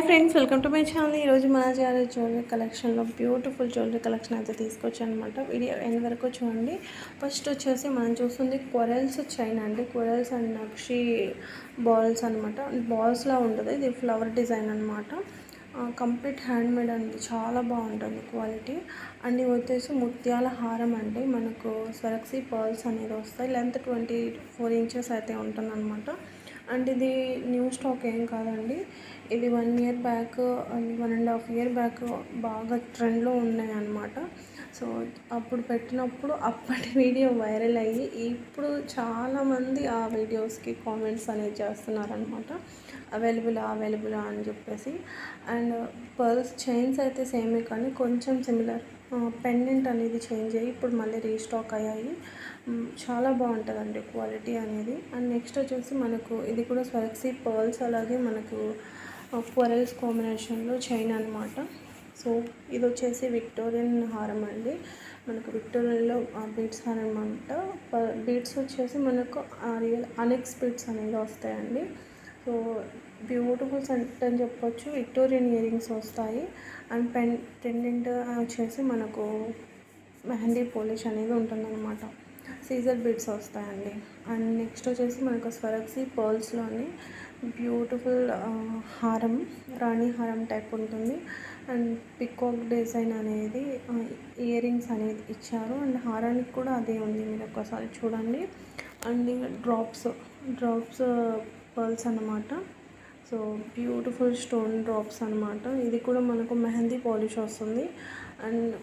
Hi friends welcome to my channel. ఈరోజు మా jewellery jewellery కలెక్షన్లో బ్యూటిఫుల్ జ్యువెలరీ కలెక్షన్ అయితే తీసుకొచ్చాను అనమాట వీడియో ఎండ్ వరకు చూడండి. ఫస్ట్ వచ్చేసి మనం చూస్తుంది కొరల్స్ చైన్ అండి. కొరల్స్ అండ్ నక్షి బాల్స్ అనమాట బాల్స్లా ఉంటుంది. ఇది ఫ్లవర్ డిజైన్ అనమాట కంప్లీట్ హ్యాండ్ మేడ్ అండి. చాలా బాగుంటుంది క్వాలిటీ అండ్ ఇవి వచ్చేసి ముత్యాల హారం అండి. మనకు స్వరక్సీ పర్ల్స్ అనేది వస్తాయి. లెంత్ ట్వంటీ ఫోర్ ఇంచెస్ అయితే ఉంటుంది అనమాట అండ్ ఇది న్యూ స్టాక్ ఏం కాదండి. ఇది one year back one and half year back బాగా ట్రెండ్లో ఉన్నాయి అన్నమాట సో అప్పుడు పెట్టినప్పుడు అప్పటి వీడియో వైరల్ అయ్యి ఇప్పుడు చాలామంది ఆ వీడియోస్కి కామెంట్స్ అనేది చేస్తున్నారనమాట అవైలబుల్ అవైలబుల్ అని చెప్పేసి. అండ్ పర్స్ చైన్స్ అయితే సేమే కానీ కొంచెం సిమిలర్. పెండెంట్ అనేది చేంజ్ అయ్యి ఇప్పుడు మళ్ళీ రీస్టాక్ అయ్యాయి. చాలా బాగుంటుందండి క్వాలిటీ అనేది. అండ్ నెక్స్ట్ వచ్చేసి మనకు ఇది కూడా స్వరక్సీ పర్ల్స్ అలాగే మనకు పొరల్స్ కాంబినేషన్లో చైన్ అనమాట సో ఇది వచ్చేసి విక్టోరియన్ హారం అండి. మనకు విక్టోరియన్లో బీట్స్ హారం అనమాట బీట్స్ వచ్చేసి మనకు రియల్ అనెక్స్ బీట్స్ అనేవి వస్తాయండి. సో బ్యూటిఫుల్ సెట్ అని చెప్పొచ్చు. విక్టోరియన్ ఇయర్ రింగ్స్ వస్తాయి. అండ్ పెన్ పెండెంట్ వచ్చేసి మనకు మెహందీ పోలిష్ అనేది ఉంటుందన్నమాట. సీజర్ బీడ్స్ వస్తాయండి. అండ్ నెక్స్ట్ వచ్చేసి మనకు స్వరక్సీ పర్ల్స్లోని బ్యూటిఫుల్ హారం రాణి హారం టైప్ ఉంటుంది. అండ్ పికాక్ డిజైన్ అనేది ఇయర్ రింగ్స్ అనేది ఇచ్చారు. అండ్ హారానికి కూడా అదే ఉంది మీరు ఒకసారి చూడండి. అండ్ డ్రాప్స్ డ్రాప్స్ పర్ల్స్ అన్నమాట. సో బ్యూటిఫుల్ స్టోన్ డ్రాప్స్ అనమాట ఇది కూడా మనకు మెహందీ పాలిష్ వస్తుంది. అండ్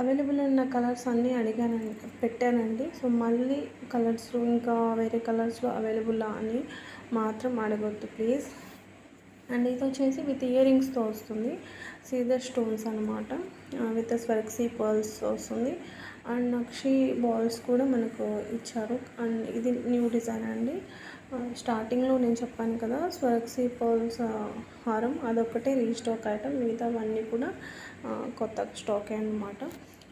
అవైలబుల్ ఉన్న కలర్స్ అన్నీ అడిగానండి పెట్టానండి. సో మళ్ళీ కలర్స్లో ఇంకా వేరే కలర్స్లో అవైలబుల్ అని మాత్రం అడగొద్దు ప్లీజ్. అండ్ ఇది వచ్చేసి విత్ ఇయర్ రింగ్స్తో వస్తుంది. సీజర్ స్టోన్స్ అనమాట విత్ స్వర్క్సీ పర్ల్స్ వస్తుంది. అండ్ నక్షి బాల్స్ కూడా మనకు ఇచ్చారు. అండ్ ఇది న్యూ డిజైన్ అండి. స్టార్టింగ్లో నేను చెప్పాను కదా స్వర్క్సీ పర్ల్స్ హారం అదొకటే రీస్టాక్ ఐటమ్ మిగతావన్నీ కూడా కొత్త స్టాక్ అనమాట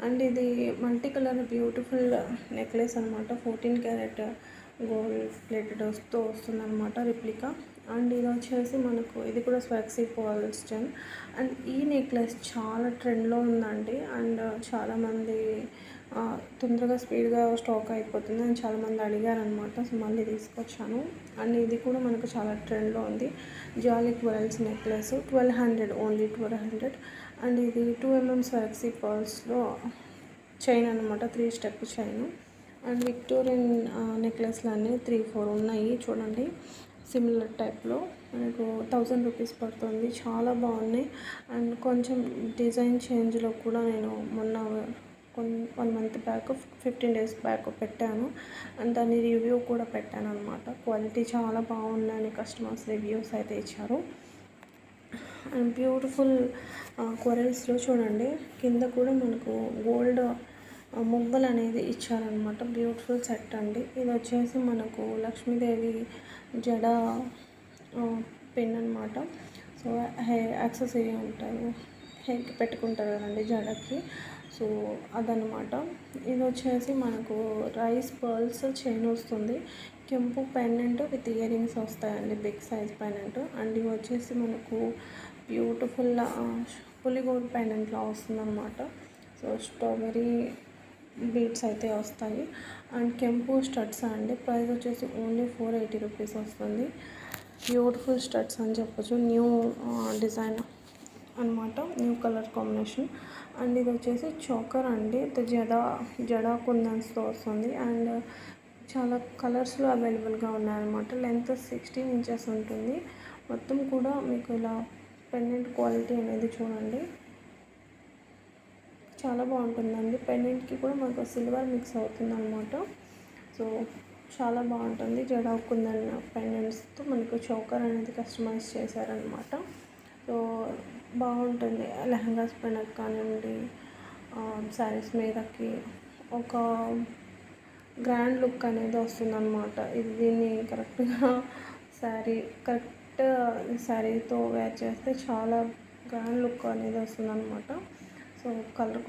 అండ్ ఇది మల్టీ కలర్ బ్యూటిఫుల్ నెక్లెస్ అనమాట ఫోర్టీన్ క్యారెట్ గోల్డ్ ప్లేటెడ్తో వస్తుంది వస్తుందన్నమాట రిప్లికా. అండ్ ఇది వచ్చేసి మనకు ఇది కూడా స్వాక్సీ పాల్స్ అండ్ ఈ నెక్లెస్ చాలా ట్రెండ్లో ఉందండి. అండ్ చాలామంది తొందరగా స్పీడ్గా స్టాక్ అయిపోతుంది అని చాలామంది అడిగారనమాట సో మళ్ళీ తీసుకొచ్చాను. అండ్ ఇది కూడా మనకు చాలా ట్రెండ్లో ఉంది. జాలీ worlds necklace twelve hundred only twelve hundred. And ఇది టూ ఎంఎం స్వాక్సీ పర్ల్స్లో చైన్ అనమాట three step chain. And Victorian నెక్లెస్లు అన్నీ త్రీ ఫోర్ ఉన్నాయి చూడండి. సిమిలర్ టైప్లో. మనకు థౌజండ్ రూపీస్ పడుతుంది. చాలా బాగున్నాయి. అండ్ కొంచెం డిజైన్ చేంజ్లో కూడా నేను మొన్న one month back fifteen days back పెట్టాను. అండ్ దాని రివ్యూ కూడా పెట్టాను అనమాట క్వాలిటీ చాలా బాగుందని కస్టమర్స్ రివ్యూస్ అయితే ఇచ్చారు. అండ్ బ్యూటిఫుల్ కొరల్స్లో చూడండి. కింద కూడా మనకు గోల్డ్ ముగ్గులు అనేది ఇచ్చారనమాట బ్యూటిఫుల్ సెట్ అండి. ఇది వచ్చేసి మనకు లక్ష్మీదేవి జడ పెన్ అనమాట సో హే యాక్సెసరీ ఉంటారు హెయిర్కి పెట్టుకుంటారు కదండి జడకి. సో అదనమాట ఇది వచ్చేసి మనకు రైస్ పర్ల్స్ చైన్ వస్తుంది. కెంపు పెన్నెంట్ విత్ ఇయర్ రింగ్స్ వస్తాయండి. బిగ్ సైజ్ పెన్నెంట్ అండ్ ఇవి వచ్చేసి మనకు బ్యూటిఫుల్ పులిగోడ్ పెన్నెంట్లో వస్తుంది అనమాట సో స్ట్రాబెరీ బీట్స్ అయితే వస్తాయి. అండ్ కెంపు స్టడ్స్ అండి. ప్రైస్ వచ్చేసి ఓన్లీ ఫోర్ ఎయిటీ రూపీస్ వస్తుంది. బ్యూటిఫుల్ స్టడ్స్ అని చెప్పొచ్చు. న్యూ డిజైన్ అనమాట న్యూ కలర్ కాంబినేషన్ అండ్ ఇది వచ్చేసి చోకర్ అండి. ఇది జడా జడా కుందన్స్తో వస్తుంది అండ్ చాలా కలర్స్లో అవైలబుల్గా ఉన్నాయన్నమాట. లెంత్ సిక్స్టీన్ ఇంచెస్ ఉంటుంది. మొత్తం కూడా మీకు ఇలా పెండెంట్ క్వాలిటీ అనేది చూడండి. చాలా బాగుంటుందండి. పెండెంట్కి కూడా మనకు సిల్వర్ మిక్స్ అవుతుంది అనమాట సో చాలా బాగుంటుంది. జడా కుందన్ పెండెంట్స్తో మనకు చౌకర్ అనేది కస్టమైజ్ చేశారనమాట సో బాగుంటుంది. లెహంగాస్ పైన కానివ్వండి శారీస్ మీదకి ఒక గ్రాండ్ లుక్ అనేది వస్తుందన్నమాట. ఇది దీన్ని కరెక్ట్గా శారీ కరెక్ట్ శారీతో వేర్ చేస్తే చాలా గ్రాండ్ లుక్ అనేది వస్తుందన్నమాట. సో కలర్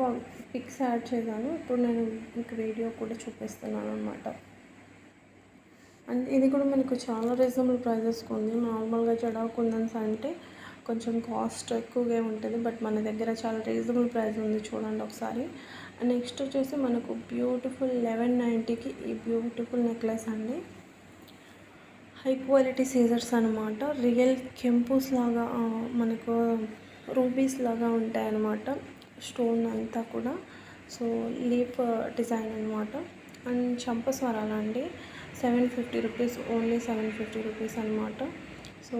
పిక్స్ యాడ్ చేశాను. ఇప్పుడు నేను మీకు వీడియో కూడా చూపిస్తున్నాను అనమాట అండ్ ఇది కూడా మనకు చాలా రీజనబుల్ ప్రైజెస్కి ఉంది. నార్మల్గా జడా కుందన్స్ అంటే కొంచెం కాస్ట్ ఎక్కువగా ఉంటుంది బట్ మన దగ్గర చాలా రీజనబుల్ ప్రైస్ ఉంది చూడండి ఒకసారి. నెక్స్ట్ వచ్చేసి మనకు బ్యూటిఫుల్ లెవెన్ నైంటీకి ఈ బ్యూటిఫుల్ నెక్లెస్ అండి. హై క్వాలిటీ సీజర్స్ అనమాట రియల్ కెంపుస్ లాగా మనకు రూబీస్ లాగా ఉంటాయి అన్నమాట స్టోన్ అంతా కూడా. సో లీఫ్ డిజైన్ అనమాట అండ్ చంపస్వరాలు అండి seven fifty rupees only seven fifty rupees అనమాట సో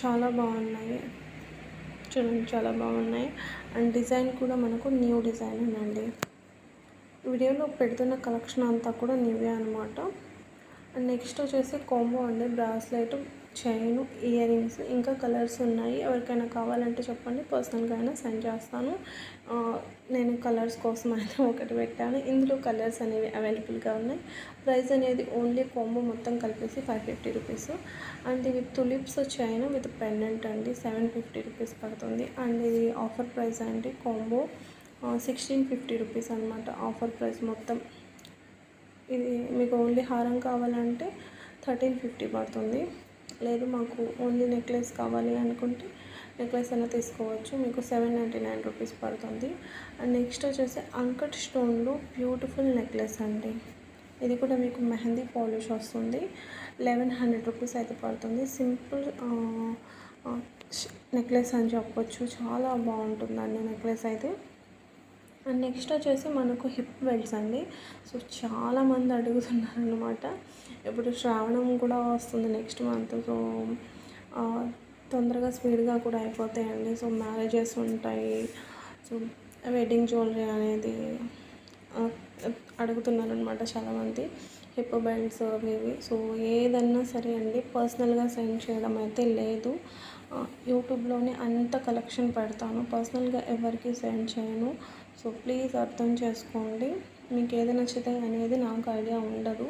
చాలా బాగున్నాయి. చూడండి చాలా బాగున్నాయి. అండ్ డిజైన్ కూడా మనకు న్యూ డిజైన్ అండి వీడియోలో పెడుతున్న కలెక్షన్ అంతా కూడా న్యూవే అనమాట అండ్ నెక్స్ట్ వచ్చేసి కాంబో అండి. బ్రాస్లెట్ చైన్ ఇయర్ రింగ్స్ ఇంకా కలర్స్ ఉన్నాయి. ఎవరికైనా కావాలంటే చెప్పండి. పర్సనల్గా అయినా సెండ్ చేస్తాను. నేను కలర్స్ కోసం అయితే ఒకటి పెట్టాను. ఇందులో కలర్స్ అనేవి అవైలబుల్గా ఉన్నాయి. ప్రైస్ అనేది ఓన్లీ కాంబో మొత్తం కలిపేసి ఫైవ్ ఫిఫ్టీ రూపీస్. అండ్ ఇది తులిప్స్ చైన్ విత్ పెండెంట్ అండి. సెవెన్ ఫిఫ్టీ రూపీస్ పడుతుంది. అండ్ ఇది ఆఫర్ ప్రైస్ అండి. కాంబో సిక్స్టీన్ ఫిఫ్టీ రూపీస్ అనమాట ఆఫర్ ప్రైస్ మొత్తం. ఇది మీకు ఓన్లీ హారం కావాలంటే థర్టీన్ ఫిఫ్టీ పడుతుంది. లేదు మాకు ఓన్లీ నెక్లెస్ కావాలి అనుకుంటే నెక్లెస్ అయినా తీసుకోవచ్చు. మీకు సెవెన్ నైంటీ నైన్ రూపీస్ పడుతుంది. అండ్ నెక్స్ట్ వచ్చేసి అంకట్ స్టోన్లో బ్యూటిఫుల్ నెక్లెస్ అండి. ఇది కూడా మీకు మెహందీ పాలిష్ వస్తుంది. లెవెన్ హండ్రెడ్ రూపీస్ అయితే పడుతుంది. సింపుల్ నెక్లెస్ అని చెప్పొచ్చు. చాలా బాగుంటుందండి నెక్లెస్ అయితే. అండ్ నెక్స్ట్ వచ్చేసి మనకు హిప్ బెల్ట్స్ అండి. సో చాలామంది అడుగుతున్నారు అనమాట ఇప్పుడు శ్రావణం కూడా వస్తుంది నెక్స్ట్ మంత్. సో తొందరగా స్పీడ్గా కూడా అయిపోతాయండి. సో మ్యారేజెస్ ఉంటాయి. సో వెడ్డింగ్ జ్యువెలరీ అనేది అడుగుతున్నారనమాట అడుగుతున్నారు అనమాట చాలామంది. హిప్ బెల్ట్స్ అవి ఇవి. సో ఏదన్నా సరే అండి పర్సనల్గా సెండ్ చేయడం అయితే లేదు. యూట్యూబ్లోనే అంత కలెక్షన్ పెడతాను. పర్సనల్గా ఎవరికి సెండ్ చేయను. సో ప్లీజ్ అర్థం చేసుకోండి. మీకు ఏది నచ్చితే అనేది నాకు ఐడియా ఉండదు.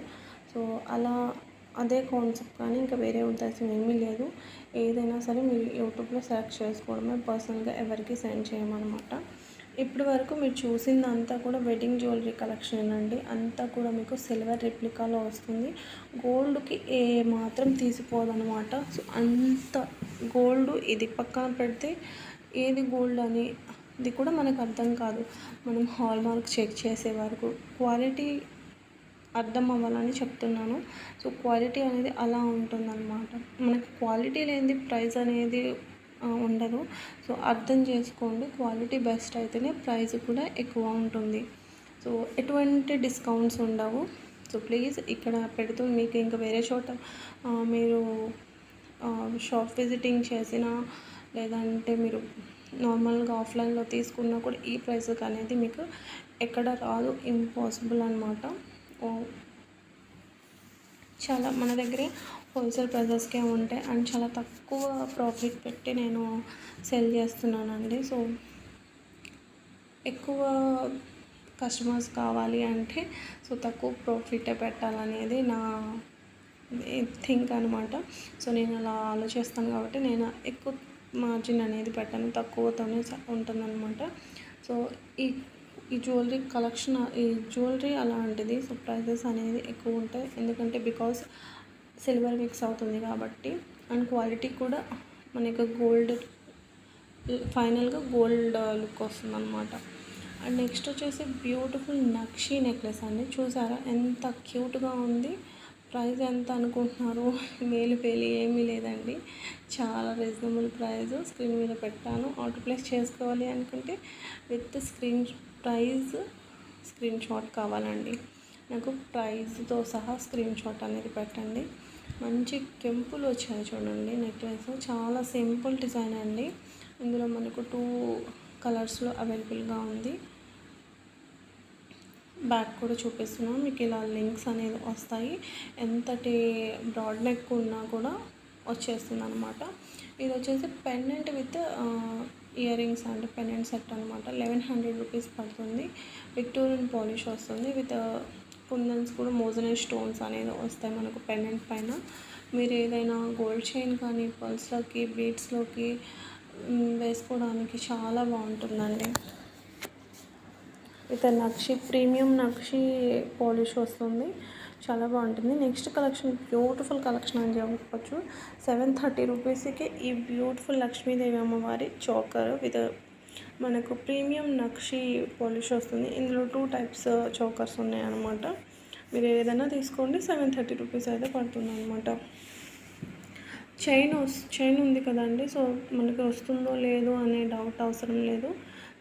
సో అలా అదే కాన్సెప్ట్ కానీ ఇంకా వేరే ఉద్దేశం ఏమీ లేదు. ఏదైనా సరే మీరు యూట్యూబ్లో సెలెక్ట్ చేసుకోవడమే పర్సనల్గా ఎవరికి సెండ్ చేయమన్నమాట. ఇప్పటి వరకు మీరు చూసిందంతా కూడా వెడ్డింగ్ జ్యువెలరీ కలెక్షన్ అండి. అంతా కూడా మీకు సిల్వర్ రెప్లికాలో వస్తుంది. గోల్డ్కి ఏ మాత్రం తీసిపోదనమాట సో అంత గోల్డ్ ఇది పక్కన పెడితే ఏది గోల్డ్ అని ఇది కూడా మనకు అర్థం కాదు. మనం హాల్ మార్క్ చెక్ చేసే వరకు క్వాలిటీ అర్థం అవ్వాలని చెప్తున్నాను. సో క్వాలిటీ అనేది అలా ఉంటుందన్నమాట. మనకి క్వాలిటీ లేనిది ప్రైస్ అనేది ఉండదు. సో అర్థం చేసుకోండి. క్వాలిటీ బెస్ట్ అయితేనే ప్రైస్ కూడా ఎక్కువ ఉంటుంది. సో ఎటువంటి డిస్కౌంట్స్ ఉండవు. సో ప్లీజ్ ఇక్కడ పెడుతూ మీకు ఇంకా వేరే చోట మీరు షాప్ విజిటింగ్ చేసినా లేదంటే మీరు నార్మల్గా ఆఫ్లైన్లో తీసుకున్నా కూడా ఈ ప్రైస్కి అనేది మీకు ఎక్కడ రాదు. ఇంపాసిబుల్ అనమాట చాలా మన దగ్గరే హోల్సేల్ ప్రైజెస్కే ఉంటాయి అండ్ చాలా తక్కువ ప్రాఫిట్ పెట్టి నేను సెల్ చేస్తున్నానండి. సో ఎక్కువ కస్టమర్స్ కావాలి అంటే సో తక్కువ ప్రాఫిటే పెట్టాలనేది నా థింక్ అనమాట సో నేను అలా ఆలోచిస్తాను కాబట్టి నేను ఎక్కువ మార్జిన్ అనేది పెట్టాను తక్కువతోనే ఉంటుందన్నమాట. సో ఈ ఈ జ్యువెలరీ కలెక్షన్ ఈ జ్యువెలరీ అలాంటిది సో ప్రైజెస్ అనేది ఎక్కువ ఉంటాయి. ఎందుకంటే బికాస్ సిల్వర్ మిక్స్ అవుతుంది కాబట్టి అండ్ క్వాలిటీ కూడా మనకి గోల్డ్ ఫైనల్గా గోల్డ్ లుక్ వస్తుంది అనమాట అండ్ నెక్స్ట్ వచ్చేసి బ్యూటిఫుల్ నక్షి నెక్లెస్ అండి. చూసారా? ఎంత క్యూట్గా ఉంది. ప్రైస్ ఎంత అనుకుంటున్నారు? మేలు పేలి ఏమీ లేదండి. చాలా రీజనబుల్ ప్రైస్ స్క్రీన్ మీద పెట్టాను. ఆర్డర్ ప్లేస్ చేసుకోవాలి అనుకుంటే with screen price screenshot కావాలండి. నాకు ప్రైస్తో సహా స్క్రీన్ షాట్ అనేది పెట్టండి. మంచి కెంపులు వచ్చాయి చూడండి నెక్లెస్ చాలా సింపుల్ డిజైన్ అండి. ఇందులో మనకు టూ కలర్స్లో అవైలబుల్గా ఉంది. బ్యాక్ కూడా చూపిస్తున్నాను. మీకు ఇలా లింక్స్ అనేది వస్తాయి. ఎంతటి బ్రాడ్ నెక్ ఉన్నా కూడా వచ్చేస్తుంది అనమాట ఇది వచ్చేసి pendant with ear rings and pendant set అనమాట లెవెన్ హండ్రెడ్ రూపీస్ పడుతుంది. విక్టోరియన్ పాలిష్ వస్తుంది. విత్ uh, కుందన్స్ కూడా మోజనైజ్ స్టోన్స్ అనేది వస్తాయి మనకు పెండెంట్ పైన. మీరు ఏదైనా గోల్డ్ చైన్ కానీ పల్స్లోకి బీట్స్లోకి వేసుకోవడానికి చాలా బాగుంటుందండి. With nakshi premium nakshi polish వస్తుంది. చాలా బాగుంటుంది. నెక్స్ట్ కలెక్షన్ బ్యూటిఫుల్ కలెక్షన్ అని చెప్పవచ్చు సెవెన్ థర్టీ రూపీస్కి ఈ బ్యూటిఫుల్ లక్ష్మీదేవి అమ్మవారి చోకర్ విత్ మనకు ప్రీమియం నక్షి పాలిష్ వస్తుంది. ఇందులో టూ టైప్స్ చోకర్స్ ఉన్నాయన్నమాట. మీరు ఏదైనా తీసుకోండి. సెవెన్ థర్టీ రూపీస్ అయితే పడుతుంది అనమాట చైన్ చైన్ ఉంది కదండి. సో మనకి వస్తుందో లేదో అనే డౌట్ అవసరం లేదు.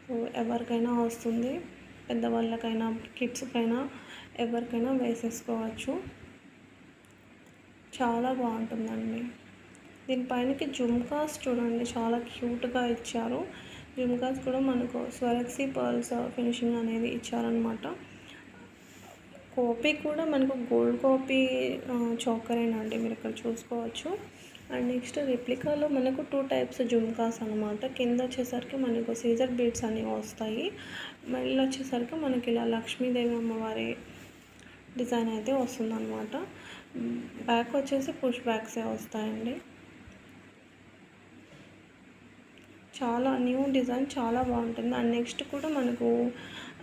సో ఎవరికైనా వస్తుంది. పెద్దవాళ్ళకైనా కిడ్స్కైనా ఎవరికైనా వేసేసుకోవచ్చు. చాలా బాగుంటుందండి. దీనిపైనకి జుమ్కాస్ చూడండి చాలా క్యూట్గా ఇచ్చారు. జుమ్కాస్ కూడా మనకు స్వరక్సీ పర్ల్స్ ఫినిషింగ్ అనేది ఇచ్చారనమాట కాపీ కూడా మనకు గోల్డ్ కాపీ చోకరేనండి మీరు ఇక్కడ చూసుకోవచ్చు. అండ్ నెక్స్ట్ రిప్లికాలో మనకు టూ టైప్స్ జుమ్కాస్ అనమాట కింద వచ్చేసరికి మనకు సీజర్ బీడ్స్ అనేవి వస్తాయి. మళ్ళీ వచ్చేసరికి మనకి ఇలా లక్ష్మీదేవి అమ్మవారి డిజైన్ అయితే వస్తుందన్నమాట. బ్యాక్ వచ్చేసి పుష్ బ్యాక్సే వస్తాయండి. చాలా న్యూ డిజైన్ చాలా బాగుంటుంది. అండ్ నెక్స్ట్ కూడా మనకు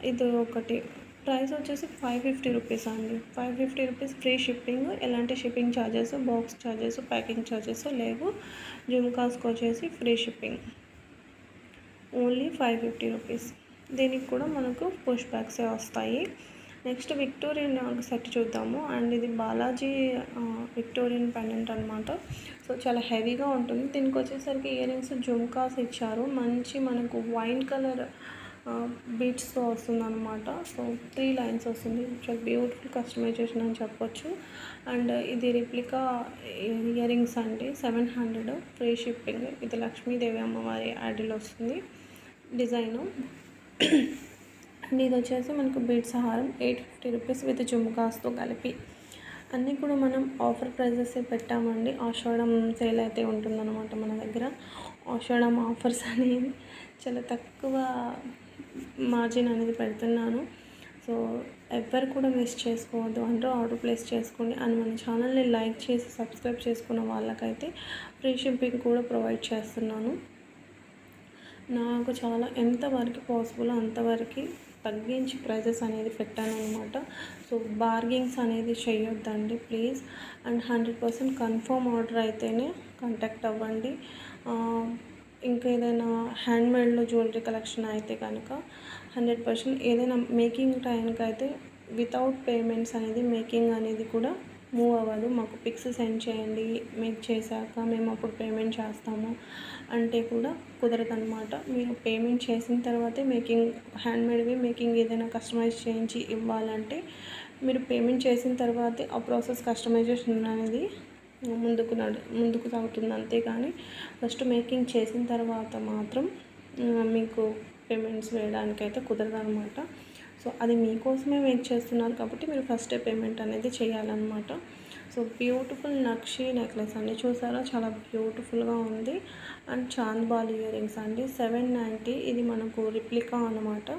ఇది ఒకటి ప్రైస్ వచ్చేసి ఫైవ్ ఫిఫ్టీ రూపీస్ అండి. Five fifty rupees free shipping. ఎలాంటి shipping charges box charges packing charges లేవు. జుమ్కాస్కి వచ్చేసి free shipping. Only five fifty rupees. దీనికి కూడా మనకు పుష్ బ్యాగ్సే వస్తాయి. నెక్స్ట్ విక్టోరియన్ సెట్ చూద్దాము. అండ్ ఇది బాలాజీ విక్టోరియన్ పెండెంట్ అనమాట సో చాలా హెవీగా ఉంటుంది. దీనికి వచ్చేసరికి ఇయర్ రింగ్స్ జుమ్కాస్ ఇచ్చారు. మంచి మనకు వైన్ కలర్ బీట్స్తో వస్తుంది అనమాట సో త్రీ లైన్స్ వస్తుంది. చాలా బ్యూటిఫుల్ కస్టమైజేషన్ అని చెప్పొచ్చు. అండ్ ఇది రిప్లికా ఇయర్ రింగ్స్ అండి. సెవెన్ హండ్రెడ్ ఫ్రీ షిప్పింగ్ ఇది లక్ష్మీదేవి అమ్మవారి యాడిల్ వస్తుంది. డిజైను అండ్ ఇది వచ్చేసి మనకు బీట్స్ హారం ఎయిట్ ఫిఫ్టీ రూపీస్ విత్ జుమ్కాస్తో కలిపి. అన్నీ కూడా మనం ఆఫర్ ప్రైజెస్ పెట్టామండి. ఆషాఢం సేల్ అయితే ఉంటుందన్నమాట మన దగ్గర. ఆషాఢం ఆఫర్స్ అనేది చాలా తక్కువ మార్జిన్ అనేది పెడుతున్నాను. సో ఎవ్వరు కూడా మిస్ చేసుకోవద్దు. అందరూ ఆర్డర్ ప్లేస్ చేసుకోండి. అండ్ మన ఛానల్ని లైక్ చేసి సబ్స్క్రైబ్ చేసుకున్న వాళ్ళకైతే ఫ్రీ షిప్పింగ్ కూడా ప్రొవైడ్ చేస్తున్నాను. నాకు చాలా ఎంతవరకు పాసిబుల్ అంతవరకు తగ్గించి ప్రైజెస్ అనేది పెట్టాను అనమాట సో బార్గింగ్స్ అనేది చేయొద్దండి please and hundred percent confirm order అయితేనే కాంటాక్ట్ అవ్వండి. ఇంకా ఏదైనా హ్యాండ్మేడ్లో జ్యువెలరీ కలెక్షన్ అయితే కనుక హండ్రెడ్ పర్సెంట్ ఏదైనా మేకింగ్ టైంకి అయితే వితౌట్ పేమెంట్స్ అనేది మేకింగ్ అనేది కూడా మూవ్ అవ్వదు. మాకు పిక్స్ సెండ్ చేయండి. మేక్ చేశాక మేము అప్పుడు పేమెంట్ చేస్తాము అంటే కూడా కుదరదు అనమాట మీరు పేమెంట్ చేసిన తర్వాతే మేకింగ్ హ్యాండ్మేడ్వి మేకింగ్ ఏదైనా కస్టమైజ్ చేయించి ఇవ్వాలంటే మీరు పేమెంట్ చేసిన తర్వాతే ఆ ప్రాసెస్ కస్టమైజేషన్ అనేది ముందుకు నడు ముందుకు సాగుతుంది అంతేగాని ఫస్ట్ మేకింగ్ చేసిన తర్వాత మాత్రం మీకు పేమెంట్స్ వేయడానికి అయితే కుదరదు అనమాట సో అది మీకోసమే వెయిట్ చేస్తున్నారు కాబట్టి మీరు ఫస్టే పేమెంట్ అనేది చేయాలన్నమాట. సో బ్యూటిఫుల్ నక్షి నెక్లెస్ అండి. చూసారా? చాలా బ్యూటిఫుల్గా ఉంది. అండ్ చాంద్బాల్ ఇయర్ రింగ్స్ అండి. సెవెన్ నైంటీ ఇది మనకు రిప్లికా అనమాట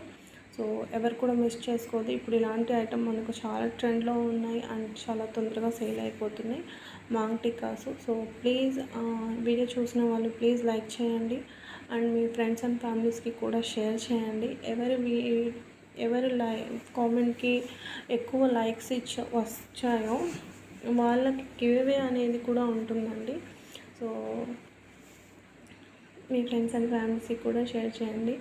సో ఎవరు కూడా మిస్ చేసుకోవద్దు. ఇప్పుడు ఇలాంటి ఐటమ్ మనకు చాలా ట్రెండ్లో ఉన్నాయి అండ్ చాలా తొందరగా సేల్ అయిపోతున్నాయి maang tikkas so please video చూసిన వాళ్ళు ప్లీజ్ లైక్ చేయండి. అండ్ మీ ఫ్రెండ్స్ అండ్ ఫ్యామిలీస్కి కూడా షేర్ చేయండి. ఎవరు ఎవరు లై కామెంట్కి ఎక్కువ లైక్స్ ఇచ్చ వచ్చాయో వాళ్ళకి గివ్వే అనేది కూడా ఉంటుందండి. సో మీ ఫ్రెండ్స్ అండ్ ఫ్యామిలీస్కి కూడా షేర్ చేయండి.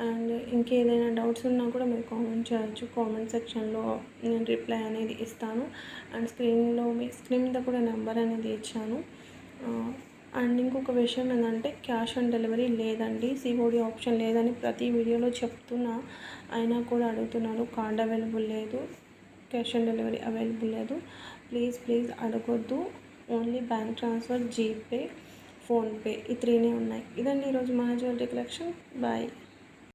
అండ్ ఇంకేదైనా డౌట్స్ ఉన్నా కూడా మీరు కామెంట్ చేయొచ్చు. కామెంట్ సెక్షన్లో నేను రిప్లై అనేది ఇస్తాను. అండ్ స్క్రీన్లో మీ స్క్రీన్ మీద కూడా నెంబర్ అనేది ఇచ్చాను. అండ్ ఇంకొక విషయం ఏంటంటే క్యాష్ ఆన్ డెలివరీ లేదండి. సిఓడి ఆప్షన్ లేదని ప్రతి వీడియోలో చెప్తున్నా. అయినా కూడా అడుగుతున్నారు. కార్డ్ అవైలబుల్ లేదు. క్యాష్ ఆన్ డెలివరీ అవైలబుల్ లేదు. ప్లీజ్ ప్లీజ్ అడగొద్దు. Only bank transfer GPay PhonePe ఈ త్రీనే ఉన్నాయి. ఇదండి ఈరోజు మన జ్యువెలరీ కలెక్షన్. బాయ్.